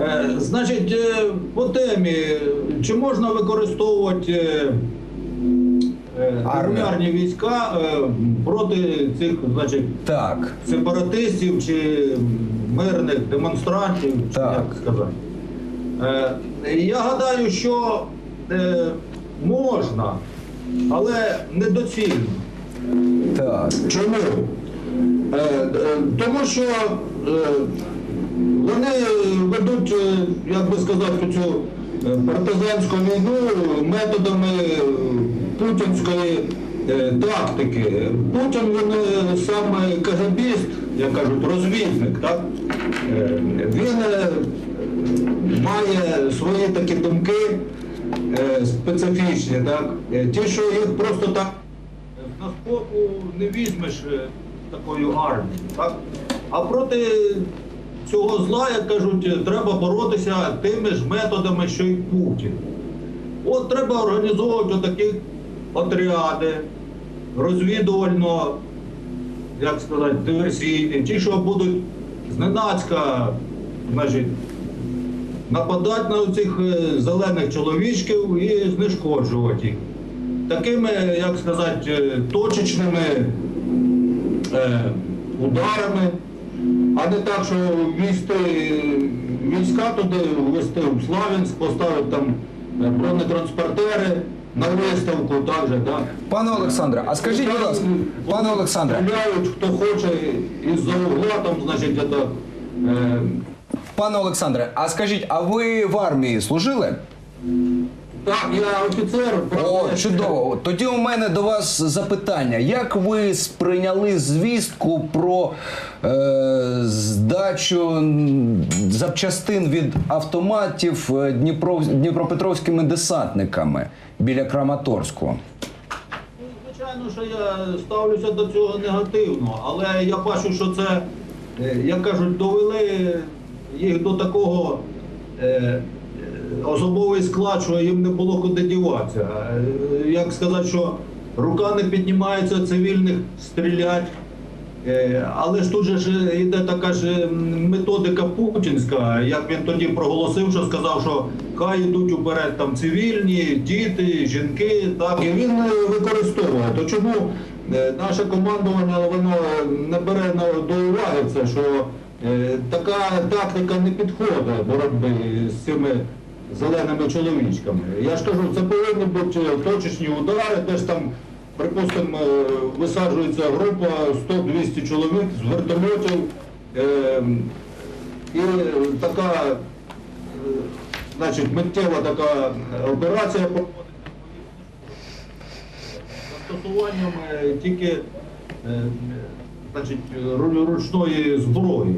Е, Значить, е, по темі, чи можна використовувати е, регулярні війська проти цих, значить, Так. сепаратистів чи мирних демонстрантів, чи Так. як сказати. Я гадаю, що можна, але недоцільно. Так. Чому? Тому що вони ведуть, е, як би сказати, цю е, партизанську війну методами е, путінської тактики. Путін він е, сам КГБіст, як кажуть, розвідник. Так? Він має свої такі думки специфічні, так? Ті, що їх просто так на скопу не візьмеш такою армією, так? А проти цього зла, як кажуть, треба боротися тими ж методами, що й Путін. От треба організовувати такі отряди, розвідувально, як сказати, диверсійні, ті, що будуть зненацька, значить, нападати на цих е, зелених чоловічків і знешкоджувати їх. Такими, як сказати, е, точечними е, ударами, а не так, що ввести війська туди, ввести в Славянськ, поставити там е, бронетранспортери на виставку, так же, так. Пане Олександре, а скажіть, будь ласка, пане Олександре, Стріляють, хто хоче, із-за угла, там, значить, це, е, пане Олександре, а скажіть, а ви в армії служили? Так, я офіцер. О, чудово. Тоді у мене до вас запитання. Як ви сприйняли звістку про е, здачу запчастин від автоматів е, Дніпро, дніпропетровськими десантниками біля Краматорську? Ну, Звичайно, що я ставлюся до цього негативно, але я бачу, що це, е, як кажуть, довели їх до такого е, е, особовий склад, що їм не було куди діватися. Е, Як сказати, що рука не піднімається цивільних стрілять. Е, Але ж тут же йде така ж методика путінська, як він тоді проголосив, що сказав, що хай йдуть уперед там цивільні, діти, жінки. Так і він е, використовує. То чому наше командування воно не бере до уваги це, що така тактика не підходить боротьби з цими зеленими чоловічками. Я ж кажу, це повинні бути точечні удари, де ж там Припустимо, е, висаджується група 100-200 чоловік з вертольотів, е, і така, е, значить, миттєва така операція проводиться застосуванням тільки е, значить, ручної зброї.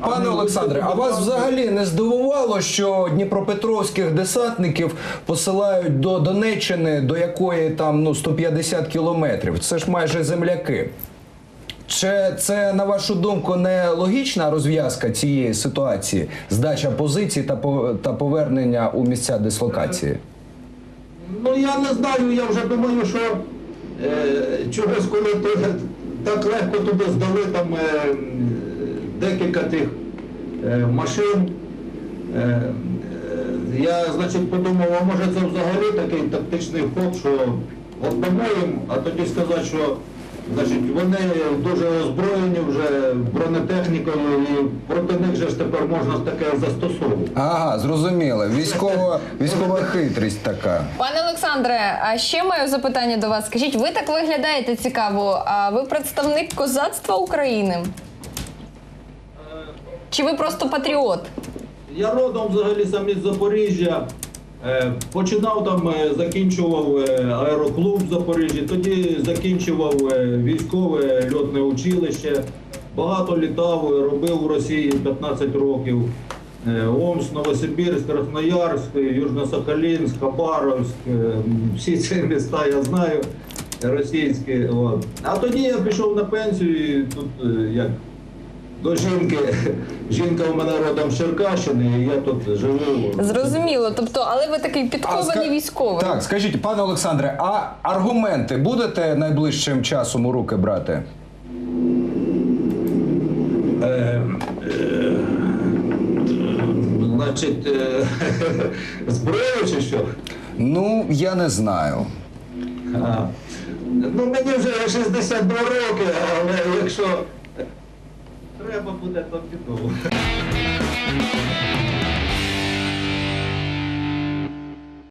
Пане Олександре, а вас взагалі не здивувало, що дніпропетровських десантників посилають до Донеччини, до якої там ну 150 кілометрів? Це ж майже земляки. Чи це, на вашу думку, не логічна розв'язка цієї ситуації, здача позицій та та повернення у місця дислокації? Ну я не знаю, я вже думаю, що е, чогось, коли то, так легко туди здали там е, декілька тих е, машин. Е, е, я, значить, подумав, а може це взагалі такий тактичний ход, що їм, а тоді сказати, що значить, вони дуже озброєні вже бронетехнікою і проти них же ж тепер можна таке застосовувати. Ага, зрозуміло. Військова, військова хитрість така. Пане Олександре, а ще маю запитання до вас. Скажіть, ви так виглядаєте цікаво? А ви представник козацтва України? Чи ви просто патріот? Я родом взагалі сам із Запоріжжя. Е, Починав там, е, закінчував е, аероклуб в Запоріжжі, тоді закінчував військове льотне училище. Багато літав, робив у Росії 15 років. Омск, Новосибірськ, Красноярськ, Южно-Сахалінськ, Хабаровськ. Всі ці міста я знаю російські. А тоді я пішов на пенсію і тут як до жінки. Жінка у мене родом з Черкащини, і я тут живу. Зрозуміло. Тобто, але ви такий підкований ска- військовий. Так, скажіть, пане Олександре, а аргументи будете найближчим часом у руки брати? Е, е, Значить, е, зброю чи що? Ну, я не знаю. А, Ну, мені вже 62 роки, але якщо треба буде, то піду.